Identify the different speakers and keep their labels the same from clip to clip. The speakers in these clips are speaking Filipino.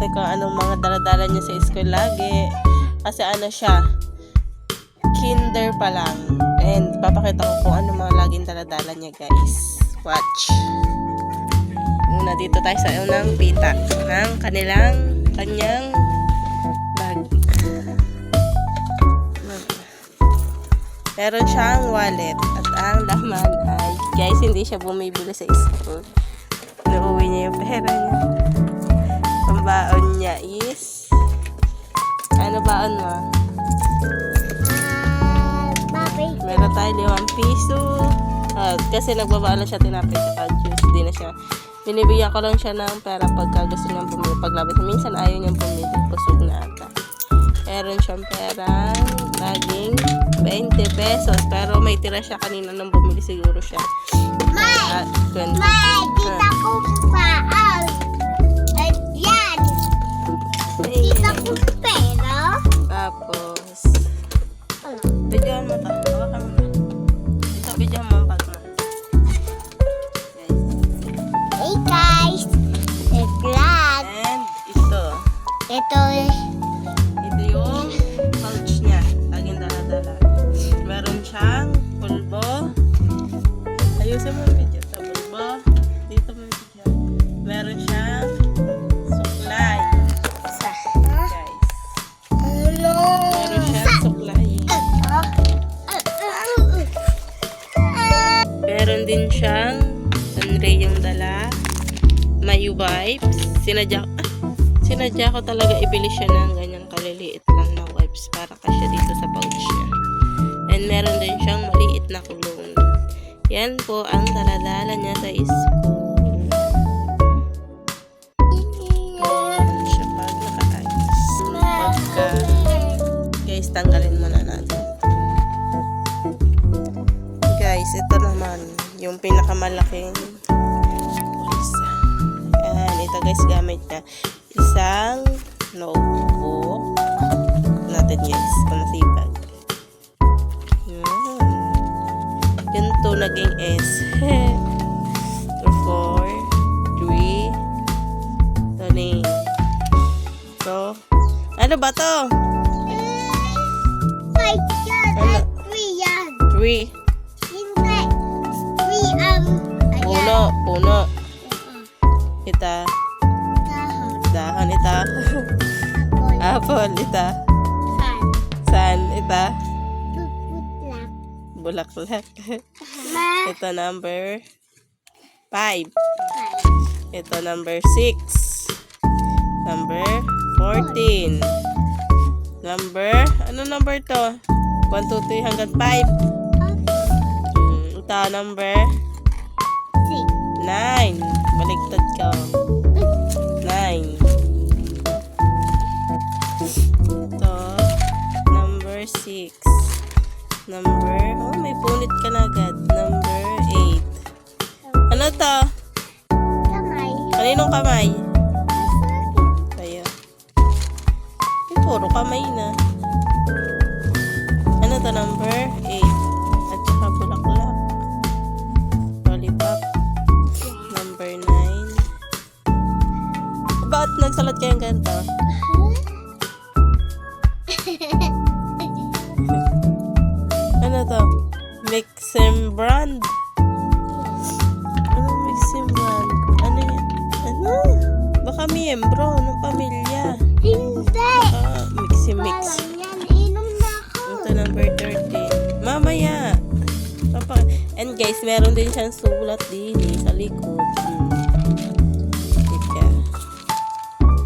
Speaker 1: Natin kung anong mga daladala niya sa school lagi. Kasi ano siya, kinder pa lang. And papakita ko kung anong mga laging daladala niya guys. Watch. Muna dito tayo sa unang pita ng kanilang, kanyang bag. Meron siyang wallet at ang laman ay guys hindi siya bumibili sa school. Nauwi niya yung pera niya. Limang piso. Ah, kasi nagbabaon siya tinapay sa juice. Hindi na siya. Binibigyan ko lang siya ng pera pagka gusto niyang bumili. Paglabas, minsan ayaw niyang bumili. Busog na ata. Meron siyang pera. Laging 20 pesos. Pero may tira siya kanina nang bumili siguro siya. Kaya, 20. Ah. Ay, Tapos, Bidyoan mo to. Hawakan mo Ito Ito yung pouch niya. Laging dala-dala. Meron siyang pulbo. Ayusin mo yung video. Sa pulbo. Dito mo yung video. Meron siyang suklay.
Speaker 2: sa
Speaker 1: Guys.
Speaker 2: ano?
Speaker 1: Meron siyang suklay. Meron din siyang sunray yung dala. May wipes. Sinadya, ah, sinadya ko talaga ibili siya ng ganyang kaliliit lang na wipes para kasya dito sa pouch niya. And meron din siyang maliit na kulong. Yan po ang daladala niya sa school. Guys, tanggalin muna natin. Guys, ito naman yung pinakamalaking bulsa. Ayan, ito guys, gamit niya. Isang notebook natin guys, kung masipag. Yun. Yun to naging S. 4, 3, Tony. So, ano ba to?
Speaker 2: Five yan.
Speaker 1: Ano?
Speaker 2: Three yan.
Speaker 1: 3.
Speaker 2: Hindi. Three um. Ayan.
Speaker 1: Puno, puno.
Speaker 2: Mm-mm. Apple.
Speaker 1: Ita.
Speaker 2: Fan.
Speaker 1: San, ita. Bulaklak.
Speaker 2: Ma.
Speaker 1: Ito number 5.
Speaker 2: Five.
Speaker 1: Ito number 6. Number 14. Number, ano number to? 1, 2, 3 hanggang 5. Hmm, ito number
Speaker 2: Six.
Speaker 1: 9. Baligtad ka. Number 6. Number, oh, may punit ka na agad. Number 8. Ano to?
Speaker 2: Kamay.
Speaker 1: Kaninong kamay? Kaya. Eh, puro kamay na. Ano to, number 8. At saka bulaklak. Lollipop. Number 9. Ba't nagsalat kayong ganito? Mixing brand. Ano mixing brand? Ano yan? Ano? Baka miyembro ng pamilya.
Speaker 2: Hindi.
Speaker 1: Ah, mixing mix. Ito number 13. Mamaya. Papa. And guys, meron din siyang sulat din eh, sa likod.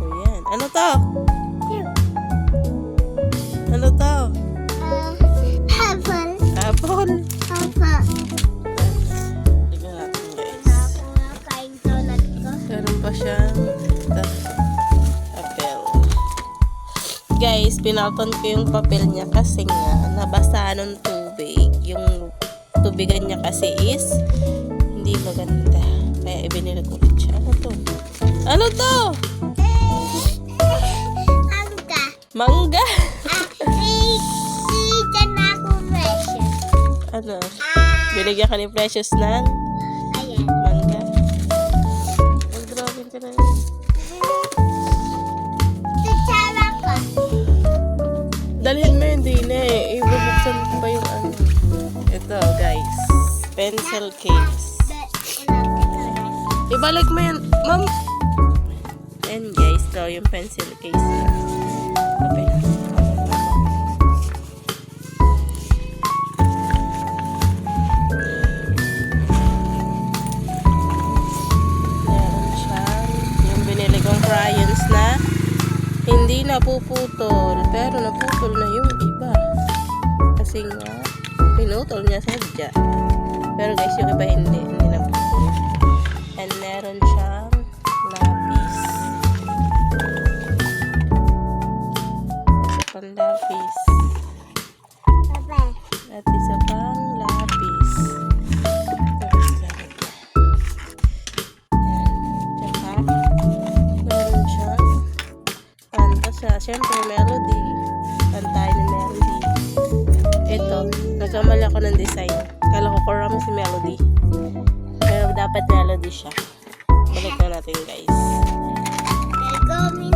Speaker 1: Hmm. Ano to? Pinalton ko yung papel niya kasi nga nabasa ng tubig. Yung tubigan niya kasi is hindi maganda. Kaya ibinili ko ulit siya. Ano to? Ano to?
Speaker 2: Angka.
Speaker 1: Mangga.
Speaker 2: Ah, ako precious.
Speaker 1: ano?
Speaker 2: Ah,
Speaker 1: Binigyan ka ni Precious ng
Speaker 2: ayan.
Speaker 1: mangga. Ang grabe ka na.
Speaker 2: Wala kutsara.
Speaker 1: Ibalik mo yan, ma'am. And guys, ito yung pencil case na. Okay. Meron yung binili crayons na hindi napuputol. Pero naputol na yung iba. Kasi nga, pinutol niya sadya. Pero guys, yung iba hindi. Nagkamali ako ng design. Kala ko koram si melody. Pero dapat melody siya. Balik na natin guys.
Speaker 2: Gagawin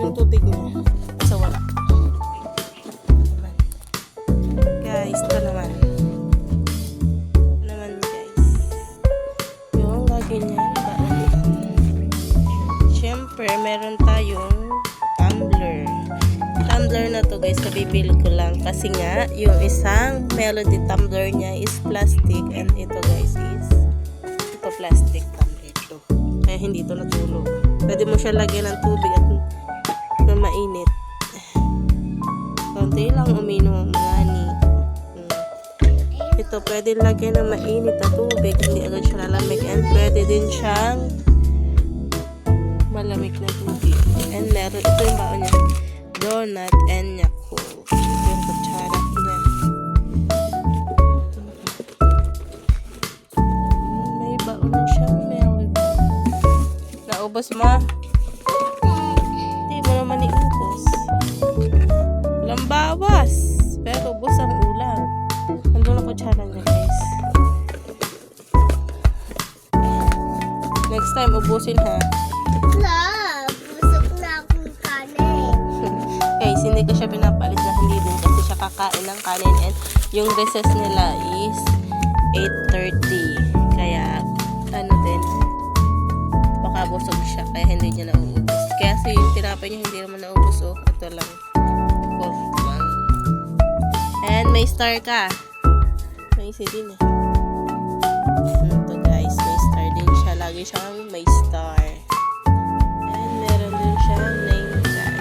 Speaker 1: yung tubig niya. Sa wala. Guys, ito naman. Ito naman guys. Yung lagi niya. Siyempre, meron tayong tumbler. Tumbler na to guys, nabibili ko lang. Kasi nga, yung isang melody tumbler niya is plastic. And ito guys is, ito plastic tumbler to. Kaya hindi to natulog. Pwede mo siya lagyan ng tubig at mainit. Konti lang uminom mga ni. Mm. Ito, pwede lagyan ng mainit na tubig. Hindi agad siya lalamig. And pwede din siyang malamig na tubig. And meron, ito yung baon niya. Donut and Yakult. Yung kutsara niya. May baon na siyang melody. Naubos mo? Guys. Next time, ubusin ha.
Speaker 2: Love, busog na akong kanin.
Speaker 1: Guys, hindi ko siya pinapalit na hindi din kasi siya kakain ng kanin and yung recess nila is 8.30. Kaya, ano din, baka busog siya kaya hindi niya nauubos. Kaya si yung tinapay niya hindi naman naubos oh. Ito lang. Pork lang. And may star ka. May isa din eh. Ito guys, may star din siya. Lagi siyang may star. And meron din siyang name tag.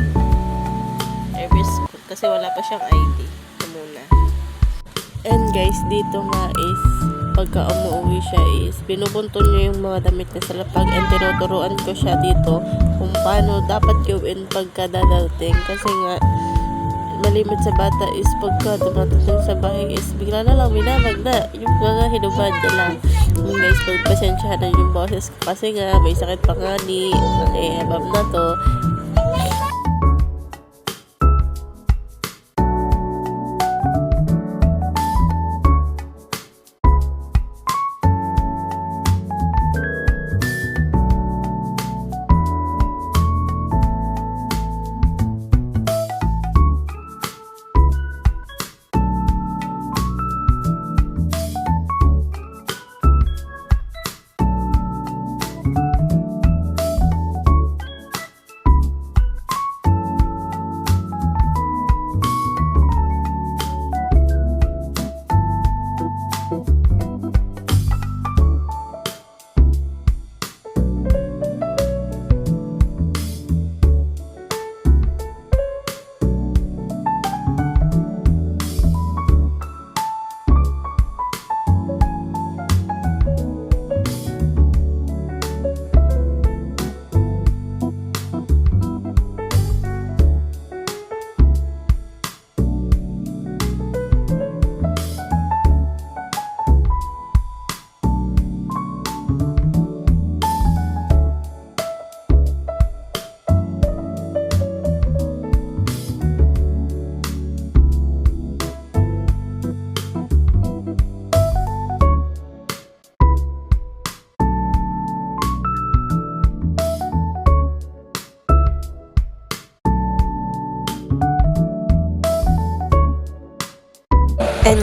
Speaker 1: School. Kasi wala pa siyang ID. Ito muna. And guys, dito nga is pagka umuwi siya is pinubunton niya yung mga damit niya sa lapag and tinuturuan ko siya dito kung paano dapat gawin pagka dadating kasi nga malimit sa bata is pagka dumatating sa bahay is bigla na lang minamag na. Yung mga hinubad niya lang. Yung guys pagpasensyahan yung boses kasi nga may sakit pa nga ni ang ehebab na to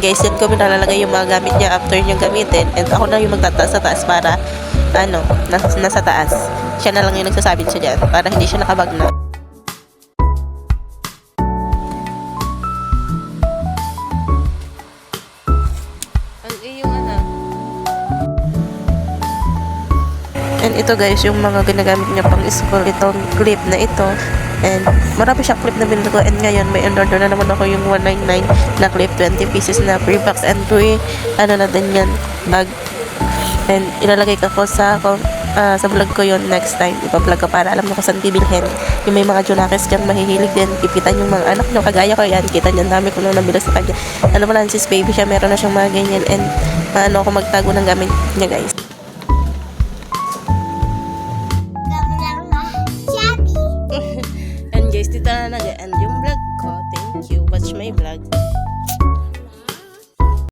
Speaker 1: guys, yan ko nalalagay yung mga gamit niya after niyang gamitin. And ako na yung magtataas sa taas para, ano, nas, nasa taas. Siya na lang yung nagsasabit siya dyan para hindi siya nakabag na. Iyong ano? And ito guys, yung mga ginagamit niya pang school, itong clip na ito. And marami siyang clip na binili ko. And ngayon, may in-order na naman ako yung 199 na clip, 20 pieces na free box and free, ano na din yan, bag. And ilalagay ko sa, ah, sa vlog ko yon next time. Ipa-vlog ko para alam nyo kung saan bibilhin. Yung may mga junakis dyan mahihilig din. Ipitan yung mga anak nyo. Kagaya ko yan. Kita nyo, dami ko nung nabila sa kanya. Ano pala, sis baby siya, meron na siyang mga ganyan. And paano ako magtago ng gamit niya guys.